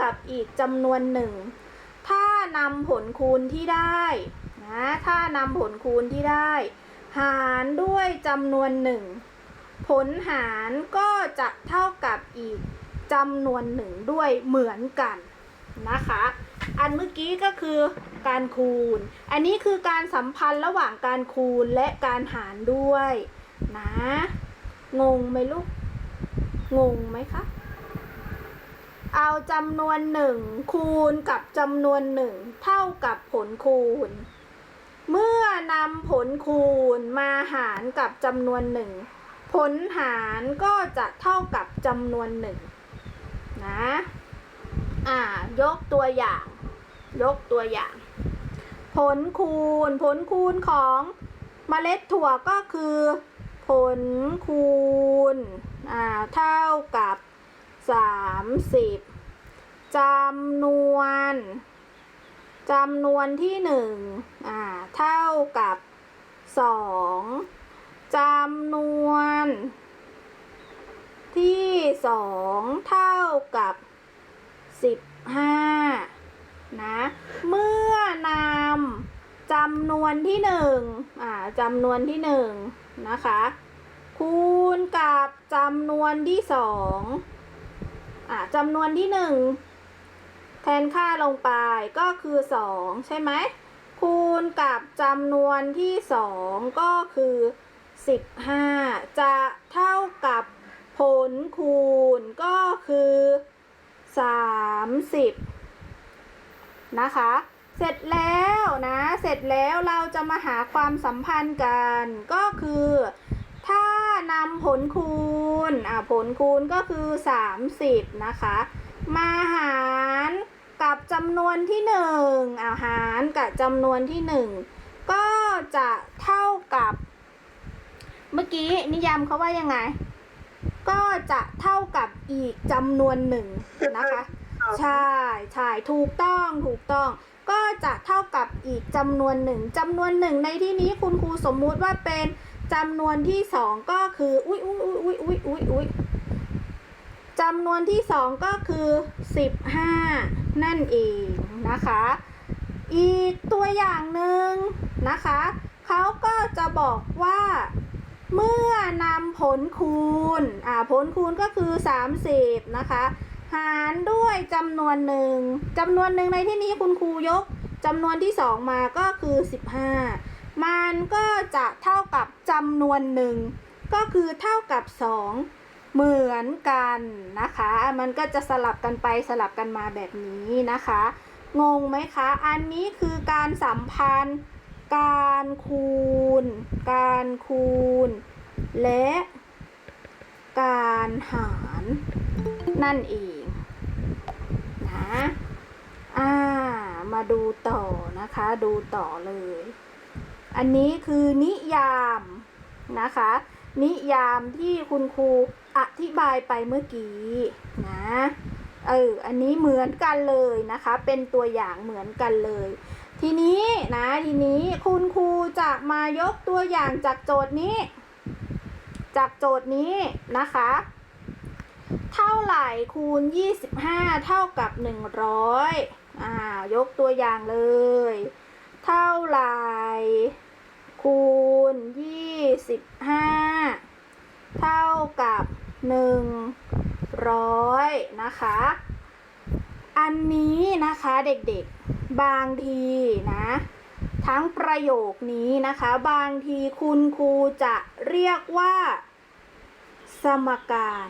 กับอีกจำนวนหนึ่ง ถ้านำผลคูณที่ได้นะถ้านำผลคูณที่ได้ หารด้วยจำนวนหนึ่ง ผลหารก็จะเท่ากับอีกจำนวนหนึ่งด้วยเหมือนกันนะคะ อันเมื่อกี้ก็คือการคูณ อันนี้คือการสัมพันธ์ระหว่างการคูณและการหารด้วยนะ งงไหมลูก งงไหมคะ เอาจำนวนหนึ่งคูณกับจำนวนหนึ่งเท่ากับผลคูณ เมื่อนำผลคูณมาหารกับจำนวนหนึ่งผลหารก็จะเท่ากับจำนวนหนึ่งนะ อ่ายกตัวอย่าง ยกตัวอย่าง ผลคูณ ผลคูณของเมล็ดถั่วก็คือ ผลคูณ อ่า เท่ากับ สามสิบจำนวนจำนวนที่หนึ่งอ่าเท่ากับสองจำนวนที่สองเท่ากับสิบห้านะ เมื่อนำจำนวนที่หนึ่งอ่าจำนวนที่หนึ่งนะคะ คูณกับจำนวนที่สอง อ่าจำนวนที่หนึ่งแทนค่าลงไปก็คือสองใช่ไหม คูณกับจำนวนที่สองก็คือสิบห้าจะเท่ากับผลคูณก็คือสามสิบนะคะ เสร็จแล้วนะ เสร็จแล้วเราจะมาหาความสัมพันธ์กัน ก็คือ ถ้านำผลคูณ อ่าผลคูณก็คือ 30 นะคะ มาหารกับจำนวนที่หนึ่งอ่าหารกับจำนวนที่หนึ่งก็จะเท่ากับ เมื่อกี้นิยามเขาว่ายังไง ก็จะเท่ากับอีกจำนวนหนึ่งนะคะ ใช่ใช่ถูกต้องถูกต้องก็จะเท่ากับอีกจำนวนหนึ่งจำนวนหนึ่งในที่นี้คุณครูสมมุติว่าเป็น จำนวนที่สองก็คืออุ้ยอุ้ยอุ้ยอุ้ยอุ้ยอุ้ยจำนวนที่สองก็คือสิบห้านั่นเองนะคะ อีกตัวอย่างหนึ่งนะคะเขาก็จะบอกว่าเมื่อนำผลคูณ อ่า ผลคูณก็คือ 30 นะคะ หารด้วยจำนวนหนึ่งจำนวนหนึ่งในที่นี้คุณครูยกจำนวนที่สองมาก็คือ 15 มันก็จะเท่ากับจำนวนหนึ่งก็คือเท่ากับ 2 เหมือนกันนะคะ มันก็จะสลับกันไปสลับกันมาแบบนี้นะคะ งงไหมคะ อันนี้คือการสัมพันธ์ การคูณ การคูณ และการหารนั่นเองนะ อ่า มาดูต่อนะคะ ดูต่อเลย อันนี้คือนิยามนะคะ นิยามที่คุณครูอธิบายไปเมื่อกี้นะเอออันนี้เหมือนกันเลยนะคะ เป็นตัวอย่างเหมือนกันเลย ทีนี้นะทีนี้คุณครูจะมายกตัวอย่างจากโจทย์นี้ จากโจทย์นี้นะคะ เท่าไหร่คูณ 25 เท่ากับ 100อ่ายกตัวอย่างเลย เท่าไหร่คูณ25เท่ากับ100นะคะ อันนี้นะคะเด็กๆบางทีนะ ทั้งประโยคนี้นะคะ บางทีคุณครูจะเรียกว่า สมการ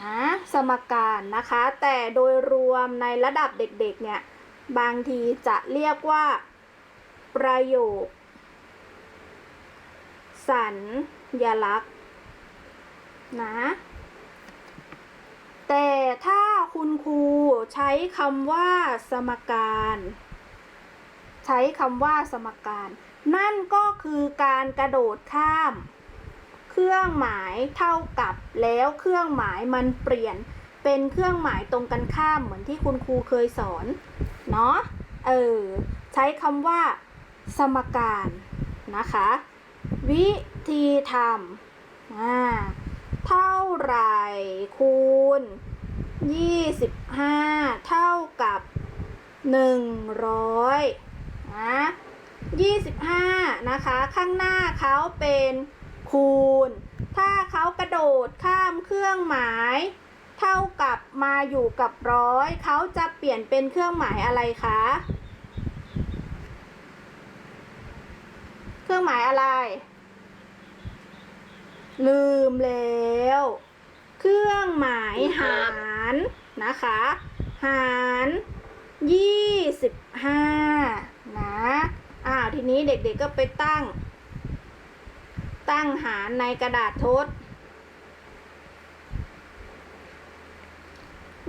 นะสมการนะคะ แต่โดยรวมในระดับเด็กๆเนี่ย บางทีจะเรียกว่า ประโยค สัญญลักษณ์นะ แต่ถ้าคุณครูใช้คำว่าสมการ ใช้คำว่าสมการ นั่นก็คือการกระโดดข้าม เครื่องหมายเท่ากับแล้วเครื่องหมายมันเปลี่ยนเป็นเครื่องหมายตรงกันข้ามเหมือนที่คุณครูเคยสอน เนาะเออใช้คำว่าสมการนะคะ วิธีทำอ่าเท่าไรคูณยี่สิบห้าเท่ากับหนึ่งร้อยนะยี่สิบห้านะคะ ข้างหน้าเขาเป็นคูณ ถ้าเขากระโดดข้ามเครื่องหมาย เท่ากับมาอยู่กับร้อยเขาจะเปลี่ยนเป็นเครื่องหมายอะไรคะ เครื่องหมายอะไร ลืมแล้ว เครื่องหมายหารนะคะ หารยี่สิบห้านะอ้าวทีนี้เด็กๆก็ไปตั้ง ตั้งหารในกระดาษทด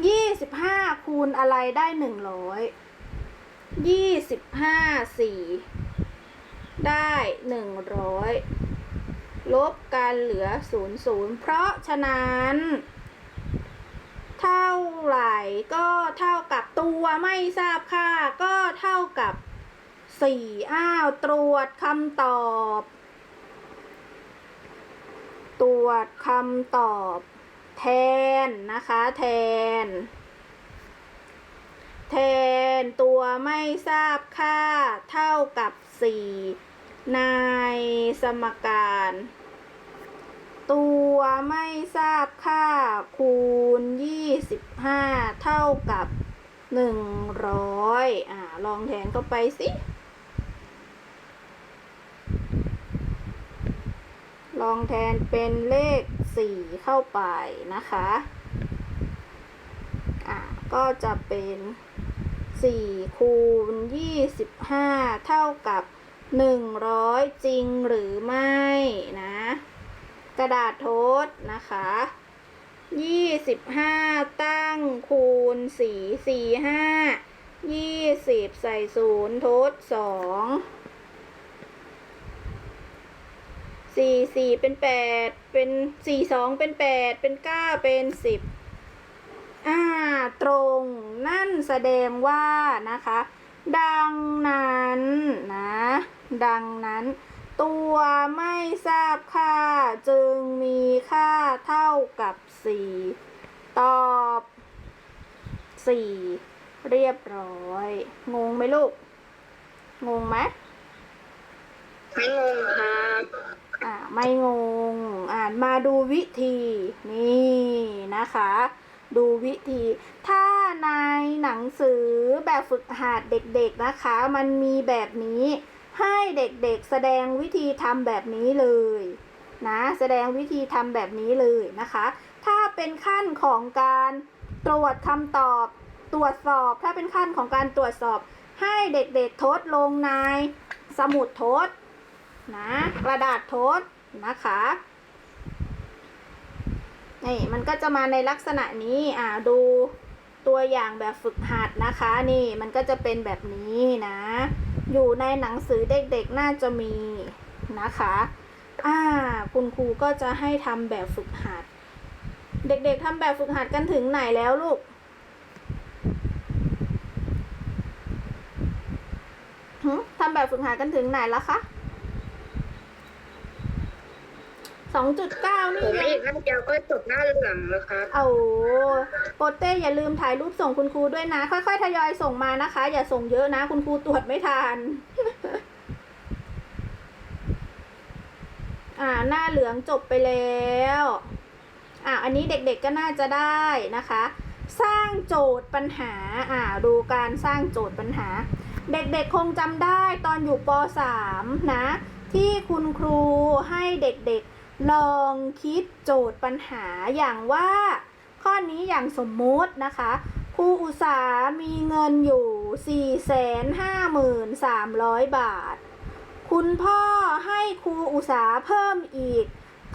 ยี่ สิบห้าคูณอะไรได้หนึ่งร้อยยี่สิบห้าสี่ได้หนึ่งร้อยลบกันเหลือศูนย์ศูนย์เพราะฉะนั้น เท่าไหร่ก็เท่ากับตัวไม่ทราบค่าก็เท่ากับสี่อ้าวตรวจคำตอบ ตรวจคำตอบ แทนนะคะ แทน แทนตัวไม่ทราบค่าเท่ากับสี่ในสมการ ตัวไม่ทราบค่าคูณ 25 เท่ากับ 100 อ่า ลองแทนเข้าไปสิ ลองแทนเป็นเลข 4 เข้าไปนะคะ อ่า ก็จะเป็น 4คูณ25เท่ากับ100จริงหรือไม่นะ กระดาษทษนะคะ25ตั้งคูณ4 4 5 20ใส่ศูนย์ทด2 4 4เป็น8เป็น4 2เป็น8เป็น9เป็น10 อ่าตรงนั่นแสดงว่านะคะ ดังนั้นนะดังนั้น ตัวไม่ทราบค่าจึงมีค่าเท่ากับ 4 ตอบ 4 เรียบร้อย งงไหมลูก งงไหมไม่งงครับอ่าไม่งง อ่านมาดูวิธี นี่นะคะ ดูวิธี ถ้าในหนังสือแบบฝึกหัดเด็กๆนะคะ มันมีแบบนี้ ให้เด็กๆแสดงวิธีทำแบบนี้เลยนะแสดงวิธีทำแบบนี้เลยนะคะ ถ้าเป็นขั้นของการตรวจคำตอบตรวจสอบ ถ้าเป็นขั้นของการตรวจสอบ ให้เด็กๆทดลงในสมุดทดนะกระดาษทษนะคะ นี่มันก็จะมาในลักษณะนี้อ่าดูตัวอย่างแบบฝึกหัดนะคะ นี่มันก็จะเป็นแบบนี้นะ อยู่ในหนังสือเด็กๆน่าจะมีนะคะอ่าคุณครูก็จะให้ทำแบบฝึกหัด เด็กๆทำแบบฝึกหัดกันถึงไหนแล้วลูกทำแบบฝึกหัดกันถึงไหนแล้วคะ สองจุดเก้านี่ผมยัง อีกหน้าเดียวก็จบหน้าเหลืองแล้วครับเอาโปเต้อย่าลืมถ่ายรูปส่งคุณครูด้วยนะ ค่อยๆ ทยอยส่งมานะคะ อย่าส่งเยอะนะ คุณครูตรวจไม่ทัน อ่า หน้าเหลืองจบไปแล้ว อ่าอันนี้เด็กๆก็น่าจะได้นะคะ สร้างโจทย์ปัญหา อ่า ดูการสร้างโจทย์ปัญหา เด็กๆคงจำได้ตอนอยู่ป .3 นะ ที่คุณครูให้เด็กๆ ลองคิดโจทย์ปัญหาอย่างว่า ข้อนี้อย่างสมมุตินะคะครูอุตสามีเงินอยู่ 453,000 บาท คุณพ่อให้ครูอุตสาเพิ่มอีก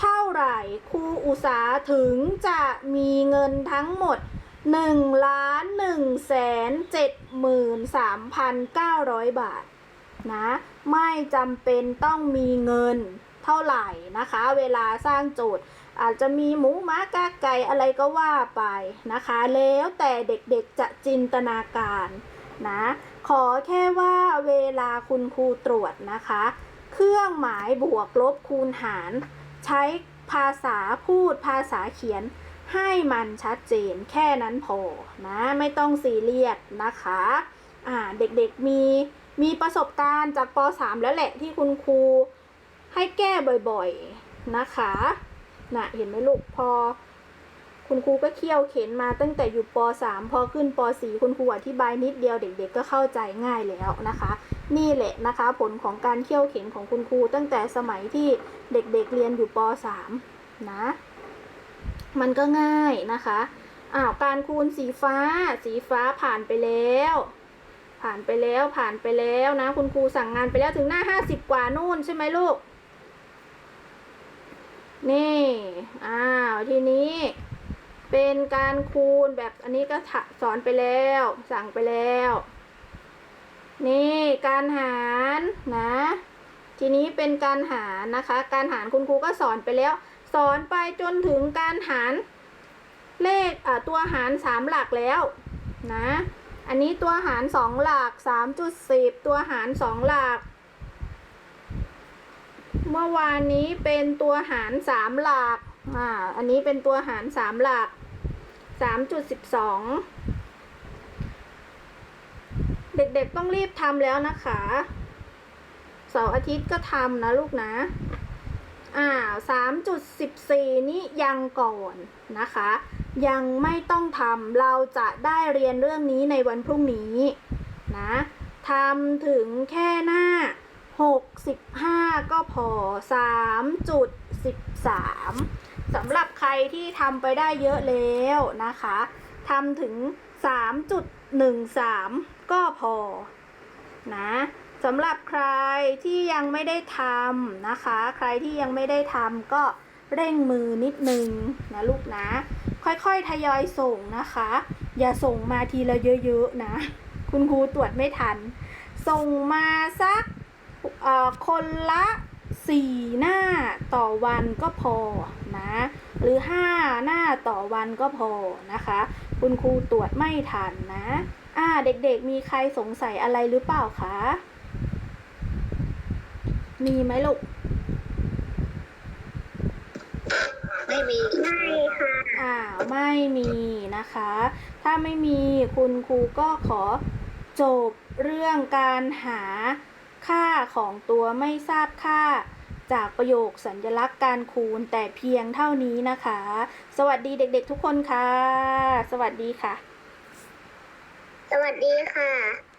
เท่าไหร่ครูอุตสาถึงจะมีเงินทั้งหมด1ล้าน1แสน73,900 บาทนะ ไม่จำเป็นต้องมีเงิน เท่าไหร่นะคะ เวลาสร้างโจทย์ อาจจะมีหมูม้ากาไก่อะไรก็ว่าไปนะคะ แล้วแต่เด็กๆจะจินตนาการนะขอแค่ว่าเวลาคุณครูตรวจนะคะ เครื่องหมายบวกลบคูณหาร ใช้ภาษาพูดภาษาเขียนให้มันชัดเจนแค่นั้นพอนะไม่ต้องซีเรียสนะคะอ่าเด็กๆมีมีประสบการณ์จากป .3 แล้วแหละที่คุณครู ให้แก้บ่อยๆนะคะน่ะเห็นไหมลูกพอ คุณครูก็เคี่ยวเข็นมาตั้งแต่อยู่ป .3 พอขึ้นป .4 คุณครูอธิบายนิดเดียวเด็ก ๆ ก็เข้าใจง่ายแล้วนะคะ นี่แหละนะคะ ผลของการเคี่ยวเข็นของคุณครูตั้งแต่สมัยที่เด็กๆเรียนอยู่ป .3 นะ มันก็ง่ายนะคะอ้าวการคูณสีฟ้า สีฟ้าผ่านไปแล้ว ผ่านไปแล้วผ่านไปแล้วนะ คุณครูสั่งงานไปแล้วถึงหน้าห้าสิบกว่านู่นใช่ไหมลูก นี่ อ้าว ทีนี้ เป็นการคูณแบบอันนี้ก็สอนไปแล้ว สั่งไปแล้ว นี่การหารนะ ทีนี้เป็นการหารนะคะ การหารคุณครูก็สอนไปแล้ว สอนไปจนถึงการหารเลขตัวหารสามหลักแล้วนะ อันนี้ตัวหารสองหลักสามจุดสิบตัวหารสองหลัก เมื่อวานนี้เป็นตัวหารสามหลัก อ่า อันนี้เป็นตัวหารสามหลักสามจุดสิบสองเด็กๆต้องรีบทำแล้วนะคะเสาร์อาทิตย์ก็ทำนะลูกนะ อ่าสามจุดสิบสี่นี่ยังก่อนนะคะ ยังไม่ต้องทำเราจะได้เรียนเรื่องนี้ในวันพรุ่งนี้นะทำถึงแค่หน้า 65 ก็พอ 3.13สำหรับใครที่ทำไปได้เยอะแล้วนะคะทำถึง 3.13 ก็พอนะสำหรับใครที่ยังไม่ได้ทำนะคะ ใครที่ยังไม่ได้ทำก็เร่งมือนิดนึงนะลูกนะ ค่อยๆทยอยส่งนะคะ อย่าส่งมาทีละเยอะๆนะ คุณครูตรวจไม่ทัน ส่งมาสัก คนละสี่หน้าต่อวันก็พอนะหรือห้าหน้าต่อวันก็พอนะคะ คุณครูตรวจไม่ทันนะอ่าเด็กๆมีใครสงสัยอะไรหรือเปล่าคะมีไหมลูกไม่มีไม่ค่ะอ่าไม่มีนะคะ ถ้าไม่มีคุณครูก็ขอจบเรื่องการหา ค่าของตัวไม่ทราบค่า จากประโยคสัญลักษณ์การคูณแต่เพียงเท่านี้นะคะ สวัสดีเด็กๆทุกคนค่ะ สวัสดีค่ะ สวัสดีค่ะ